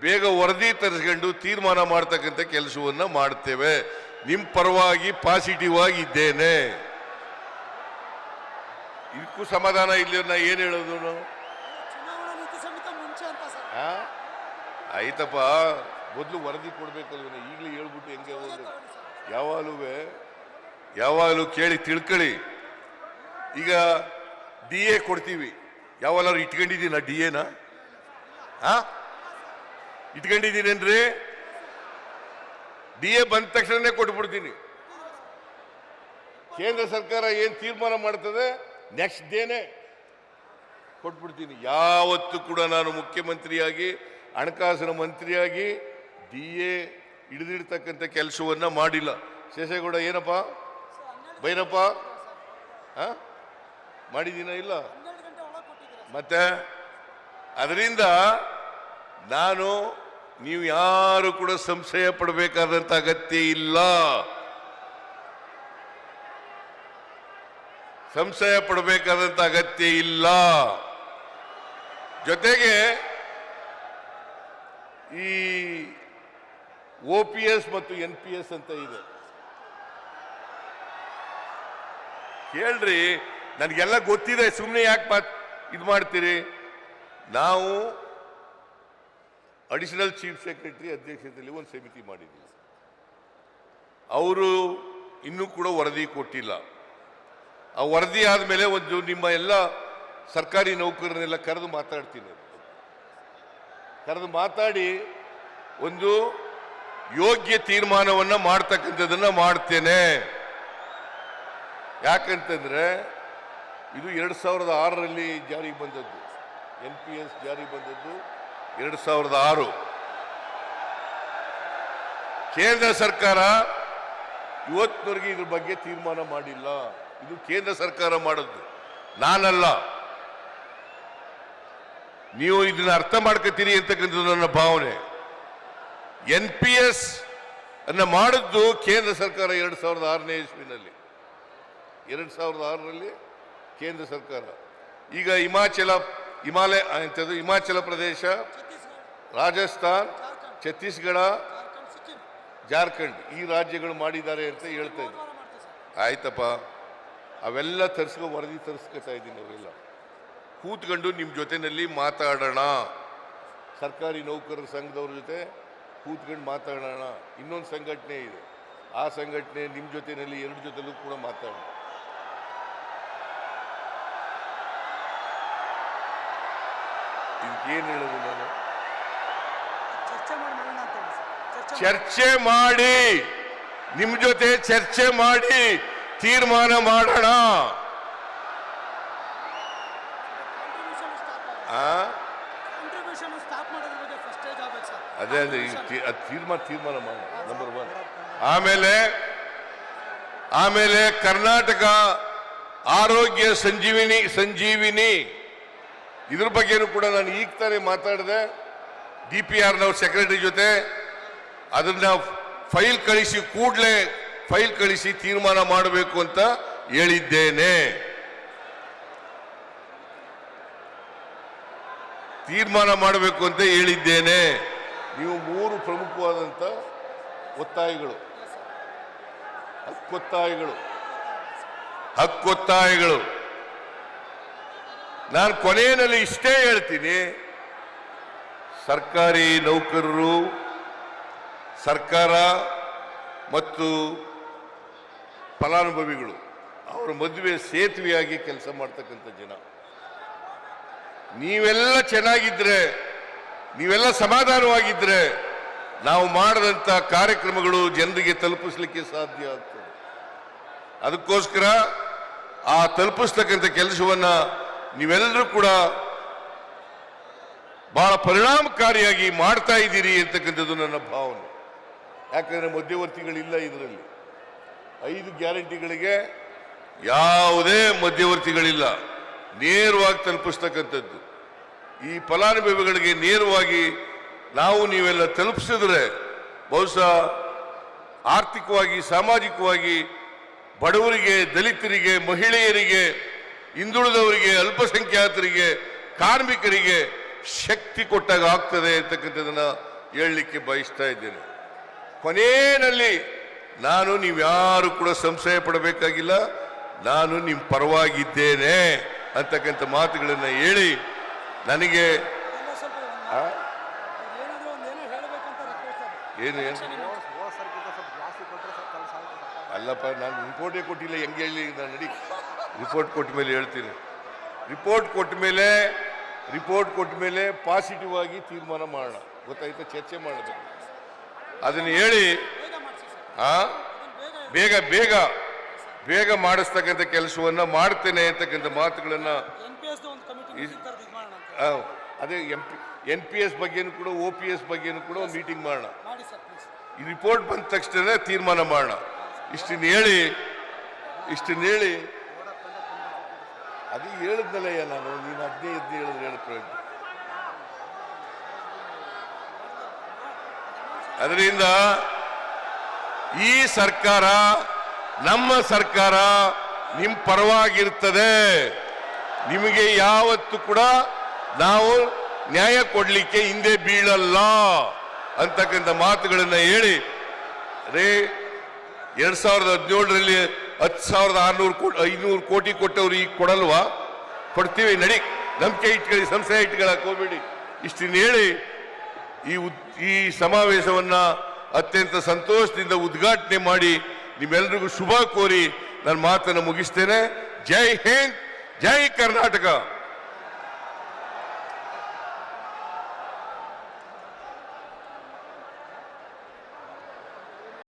ಬೇಗ ವರದಿ ತರಿಸ್ಕೊಂಡು ತೀರ್ಮಾನ ಮಾಡ್ತಕ್ಕಂಥ ಕೆಲಸವನ್ನ ಮಾಡ್ತೇವೆ. ನಿಮ್ಮ ಪರವಾಗಿ ಪಾಸಿಟಿವ್ ಆಗಿ ಇದ್ದೇನೆ ಇದಕ್ಕೂ ಸಮಾಧಾನ ಇಲ್ಲ ನಾ ಏನು ಹೇಳೋದು? ಆಯ್ತಪ್ಪ. ಮೊದಲು ವರದಿ ಕೊಡ್ಬೇಕಲ್ವ ಈಗಲೂ ಹೇಳ್ಬಿಟ್ಟು ಹೆಂಗೆ ಹೋದ್ರೆ ಯಾವಾಗಲೂ ಯಾವಾಗಲೂ ಕೇಳಿ ತಿಳ್ಕೊಳ್ಳಿ. ಈಗ ಡಿ ಎ ಕೊಡ್ತೀವಿ. ಯಾವಾಗಲಾದ್ರು ಇಟ್ಕೊಂಡಿದ್ದೀನ ಡಿ ಎನ ಹಾ? ಇಟ್ಕೊಂಡಿದ್ದೀನೇನ್ರಿ ಡಿ ಎ ಬಂದ ತಕ್ಷಣನೇ ಕೊಟ್ಬಿಡ್ತೀನಿ. ಕೇಂದ್ರ ಸರ್ಕಾರ ಏನು ತೀರ್ಮಾನ ಮಾಡ್ತದೆ? ನೆಕ್ಸ್ಟ್ ಡೇನೆ ಕೊಟ್ಬಿಡ್ತೀನಿ. ಯಾವತ್ತೂ ಕೂಡ ನಾನು ಮುಖ್ಯಮಂತ್ರಿಯಾಗಿ ಹಣಕಾಸಿನ ಮಂತ್ರಿಯಾಗಿ ಡಿ ಎ ಹಿಡಿದಿಡ್ತಕ್ಕಂಥ ಕೆಲಸವನ್ನ ಮಾಡಿಲ್ಲ. ಶೇಷೇಗೌಡ ಏನಪ್ಪ? ಬೈರಪ್ಪ? ಹಾಂ? ಮಾಡಿದ್ದೀನ ಇಲ್ಲ? ಮತ್ತೆ ಅದರಿಂದ ನಾನು ನೀವು ಯಾರು ಕೂಡ ಸಂಶಯ ಪಡಬೇಕಾದಂತ ಅಗತ್ಯ ಇಲ್ಲ. ಸಂಶಯ ಪಡಬೇಕಾದಂತ ಅಗತ್ಯ ಇಲ್ಲ. ಜೊತೆಗೆ ಈ ಒ ಪಿ ಎಸ್ ಮತ್ತು ಎನ್ ಪಿ ಎಸ್ ಅಂತ ಇದೆ. ಹೇಳ್ರಿ ನನಗೆಲ್ಲ ಗೊತ್ತಿದೆ ಸುಮ್ಮನೆ ಯಾಕೆ ಇದು ಮಾಡ್ತೀರಿ? ನಾವು ಅಡಿಷನಲ್ ಚೀಫ್ ಸೆಕ್ರೆಟರಿ ಅಧ್ಯಕ್ಷತೆಯಲ್ಲಿ ಒಂದು ಸಮಿತಿ ಮಾಡಿದ್ವಿ. ಅವರು ಇನ್ನೂ ಕೂಡ ವರದಿ ಕೊಟ್ಟಿಲ್ಲ. ಆ ವರದಿ ಆದಮೇಲೆ ಒಂದು ನಿಮ್ಮ ಎಲ್ಲ ಸರ್ಕಾರಿ ನೌಕರರನ್ನೆಲ್ಲ ಕರೆದು ಮಾತಾಡ್ತೀನಿ. ಕರೆದು ಮಾತಾಡಿ ಒಂದು ಯೋಗ್ಯ ತೀರ್ಮಾನವನ್ನ ಮಾಡ್ತಕ್ಕಂಥದ್ದನ್ನ ಮಾಡ್ತೇನೆ. ಯಾಕಂತಂದ್ರೆ ಇದು ಎರಡು ಸಾವಿರದ ಆರರಲ್ಲಿ ಜಾರಿಗೆ ಬಂದದ್ದು. ಎನ್ ಪಿ ಎಸ್ ಜಾರಿಗೆ ಬಂದದ್ದು. ಎರಡು ಸಾವಿರದ ಆರು. ಕೇಂದ್ರ ಸರ್ಕಾರ ಇವತ್ತಿನವರೆಗೆ ಇದ್ರ ಬಗ್ಗೆ ತೀರ್ಮಾನ ಮಾಡಿಲ್ಲ. ಇದು ಕೇಂದ್ರ ಸರ್ಕಾರ ಮಾಡಿದ್ದು ನಾನಲ್ಲ. ನೀವು ಇದನ್ನ ಅರ್ಥ ಮಾಡ್ಕೊತೀರಿ ಅಂತಕ್ಕಂಥದ್ದು ನನ್ನ ಭಾವನೆ. ಎನ್ ಪಿ ಎಸ್ ಅನ್ನ ಮಾಡಿದ್ದು ಕೇಂದ್ರ ಸರ್ಕಾರ ಎರಡು ಸಾವಿರದ ಆರನೇ ಇಸ್ವಿನಲ್ಲಿ. ಎರಡು ಸಾವಿರದ ಆರರಲ್ಲಿ ಕೇಂದ್ರ ಸರ್ಕಾರ. ಈಗ ಹಿಮಾಚಲ, ಹಿಮಾಲಯ ಎಂಥದ್ದು, ಹಿಮಾಚಲ ಪ್ರದೇಶ ರಾಜಸ್ಥಾನ್ ಛತ್ತೀಸ್ಗಢ ಜಾರ್ಖಂಡ್ ಈ ರಾಜ್ಯಗಳು ಮಾಡಿದ್ದಾರೆ ಅಂತ ಹೇಳ್ತಾ ಇದ್ದೀನಿ. ಆಯ್ತಪ್ಪ. ಅವೆಲ್ಲ ತರಿಸ್ಕೊ ವರದಿ ತರಿಸ್ಕೊತಾ ಇದ್ದೀನಿ ಅವೆಲ್ಲ. ಕೂತ್ಕೊಂಡು ನಿಮ್ಮ ಜೊತೆಯಲ್ಲಿ ಮಾತಾಡೋಣ. ಸರ್ಕಾರಿ ನೌಕರರ ಸಂಘದವ್ರ ಜೊತೆ ಕೂತ್ಕೊಂಡು ಮಾತಾಡೋಣ. ಇನ್ನೊಂದು ಸಂಘಟನೆ ಇದೆ. ಆ ಸಂಘಟನೆ ನಿಮ್ಮ ಜೊತೆಯಲ್ಲಿ ಎರಡು ಜೊತೆಲೂ ಕೂಡ ಮಾತಾಡೋಣ. ಇದಕ್ಕೇನು ಹೇಳೋದು ನಾನು? ಚರ್ಚೆ ಮಾಡಿ ನಿಮ್ ಜೊತೆ ಚರ್ಚೆ ಮಾಡಿ. ತೀರ್ಮಾನ ಮಾಡೋಣ. ಅದೇ ಅದೇ ತೀರ್ಮಾನ ತೀರ್ಮಾನ ಮಾಡೋಣ ನಂಬರ್ ಒನ್ ಆಮೇಲೆ ಆಮೇಲೆ ಕರ್ನಾಟಕ ಆರೋಗ್ಯ ಸಂಜೀವಿನಿ ಸಂಜೀವಿನಿ. ಇದ್ರ ಬಗ್ಗೆನೂ ಕೂಡ ನಾನು ಈಗ ತಾನೇ ಮಾತಾಡಿದೆ. ಡಿ ಪಿ ಆರ್ನವ್ರ ಸೆಕ್ರೆಟರಿ ಜೊತೆ ಅದನ್ನ ಫೈಲ್ ಕಳಿಸಿ ಕೂಡಲೇ ಫೈಲ್ ಕಳಿಸಿ ತೀರ್ಮಾನ ಮಾಡಬೇಕು ಅಂತ ಹೇಳಿದ್ದೇನೆ. ತೀರ್ಮಾನ ಮಾಡಬೇಕು ಅಂತ ಹೇಳಿದ್ದೇನೆ. ನೀವು ಮೂರು ಪ್ರಮುಖವಾದಂಥ ಒತ್ತಾಯಗಳು. ಹಕ್ಕೊತ್ತಾಯಗಳು ಹಕ್ಕೊತ್ತಾಯಗಳು ನಾನು ಕೊನೆಯಲ್ಲಿ ಇಷ್ಟೇ ಹೇಳ್ತೀನಿ. ಸರ್ಕಾರಿ ನೌಕರರು, ಸರ್ಕಾರ ಮತ್ತು ಫಲಾನುಭವಿಗಳು ಅವರ ಮದುವೆ ಸೇತುವೆಯಾಗಿ ಕೆಲಸ ಮಾಡ್ತಕ್ಕಂಥ ಜನ. ನೀವೆಲ್ಲ ಚೆನ್ನಾಗಿದ್ರೆ, ನೀವೆಲ್ಲ ಸಮಾಧಾನವಾಗಿದ್ರೆ ನಾವು ಮಾಡದಂತ ಕಾರ್ಯಕ್ರಮಗಳು ಜನರಿಗೆ ತಲುಪಿಸ್ಲಿಕ್ಕೆ ಸಾಧ್ಯ ಆಗ್ತದೆ. ಅದಕ್ಕೋಸ್ಕರ ಆ ತಲುಪಿಸ್ತಕ್ಕಂಥ ಕೆಲಸವನ್ನ ನೀವೆಲ್ಲರೂ ಕೂಡ ಬಹಳ ಪರಿಣಾಮಕಾರಿಯಾಗಿ ಮಾಡ್ತಾ ಇದ್ದೀರಿ ಅಂತಕ್ಕಂಥದ್ದು ನನ್ನ ಭಾವನೆ. ಯಾಕಂದ್ರೆ ಮಧ್ಯವರ್ತಿಗಳಿಲ್ಲ ಇದರಲ್ಲಿ. ಐದು ಗ್ಯಾರಂಟಿಗಳಿಗೆ ಯಾವುದೇ ಮಧ್ಯವರ್ತಿಗಳಿಲ್ಲ. ನೇರವಾಗಿ ತಲುಪಿಸ್ತಕ್ಕಂಥದ್ದು. ಈ ಫಲಾನುಭವಿಗಳಿಗೆ ನೇರವಾಗಿ ನಾವು ನೀವೆಲ್ಲ ತಲುಪಿಸಿದ್ರೆ ಬಹುಶಃ ಆರ್ಥಿಕವಾಗಿ, ಸಾಮಾಜಿಕವಾಗಿ ಬಡವರಿಗೆ, ದಲಿತರಿಗೆ, ಮಹಿಳೆಯರಿಗೆ, ಹಿಂದುಳಿದವರಿಗೆ, ಅಲ್ಪಸಂಖ್ಯಾತರಿಗೆ, ಕಾರ್ಮಿಕರಿಗೆ ಶಕ್ತಿ ಕೊಟ್ಟಾಗ ಆಗ್ತದೆ ಅಂತಕ್ಕಂಥದ್ದನ್ನ ಹೇಳಲಿಕ್ಕೆ ಬಯಸ್ತಾ ಇದ್ದೇನೆ. ಕೊನೆಯಲ್ಲಿ ನಾನು ನೀವ್ಯಾರು ಕೂಡ ಸಂಶಯ ಪಡಬೇಕಾಗಿಲ್ಲ ನಾನು ನಿಮ್ಮ ಪರವಾಗಿದ್ದೇನೆ ಅಂತಕ್ಕಂಥ ಮಾತುಗಳನ್ನು ಹೇಳಿ ನನಗೆ ಏನು ಅಲ್ಲಪ್ಪ ನಾನು ರಿಪೋರ್ಟೇ ಕೊಟ್ಟಿಲ್ಲ ಹೆಂಗೆ ಹೇಳಿ ನಾನು ನಡಿ. ರಿಪೋರ್ಟ್ ಕೊಟ್ಟ ಮೇಲೆ ಹೇಳ್ತೀನಿ. ರಿಪೋರ್ಟ್ ಕೊಟ್ಟ ಮೇಲೆ ರಿಪೋರ್ಟ್ ಕೊಟ್ಟ ಮೇಲೆ ಪಾಸಿಟಿವ್ ಆಗಿ ತೀರ್ಮಾನ ಮಾಡೋಣ. ಗೊತ್ತಾಯ್ತಾ? ಚರ್ಚೆ ಮಾಡಬೇಕು ಅದನ್ನು ಹೇಳಿ ಹಾ ಆ? ಬೇಗ ಬೇಗ ಬೇಗ ಮಾಡಿಸ್ತಕ್ಕಂಥ ಕೆಲಸವನ್ನ ಮಾಡ್ತೇನೆ ಅಂತಕ್ಕಂಥ ಮಾತುಗಳನ್ನ ಅದೇ M P N P S ಬಗ್ಗೆನೂ ಕೂಡ ಒ ಪಿ ಎಸ್ ಬಗ್ಗೆನೂ ಕೂಡ ಮೀಟಿಂಗ್ ಮಾಡೋಣ. ಈ ರಿಪೋರ್ಟ್ ಬಂದ ತಕ್ಷಣ ತೀರ್ಮಾನ ಮಾಡೋಣ. ಇಷ್ಟನ್ನು ಹೇಳಿ ಇಷ್ಟನ್ನ ಹೇಳಿ. ಅದು ಹೇಳಿದ್ನಲ್ಲಯ್ಯ ನಾನು. ನೀನು ಹದಿನೈದು ಹದಿನೈದು ಹೇಳಿದ್ರೆ ಹೇಳಕ್ಕೆ ಅದರಿಂದ ಈ ಸರ್ಕಾರ, ನಮ್ಮ ಸರ್ಕಾರ ನಿಮ್ಮ ಪರವಾಗಿರ್ತದೆ. ನಿಮಗೆ ಯಾವತ್ತು ಕೂಡ ನಾವು ನ್ಯಾಯ ಕೊಡಲಿಕ್ಕೆ ಹಿಂದೆ ಬೀಳಲ್ಲ ಅಂತಕ್ಕಂಥ ಮಾತುಗಳನ್ನ ಹೇಳಿ ರೇ ಎರಡ್ ಸಾವಿರದ ಹದಿನೇಳರಲ್ಲಿ ಹತ್ತು ಸಾವಿರದ ಆರ್ನೂರು ಕೋಟಿ ಐನೂರು ಕೋಟಿ ಕೊಟ್ಟವ್ರು ಈಗ ಕೊಡಲ್ವಾ? ಕೊಡ್ತೀವಿ, ನಡಿ. ನಂಬಿಕೆ ಇಟ್ಕೊಳ್ಳಿ, ಸಂಶಯ ಇಟ್ಕೊಳಕ್ ಹೋಗ್ಬೇಡಿ ಇಷ್ಟನ್ನು ಹೇಳಿ, ಈ ಉದ್- ಈ ಸಮಾವೇಶವನ್ನು ಅತ್ಯಂತ ಸಂತೋಷದಿಂದ ಉದ್ಘಾಟನೆ ಮಾಡಿ ನಿಮ್ಮೆಲ್ಲರಿಗೂ ಶುಭ ಕೋರಿ ನನ್ನ ಮಾತನ್ನು ಮುಗಿಸ್ತೇನೆ. ಜೈ ಹಿಂದ್, ಜೈ ಕರ್ನಾಟಕ.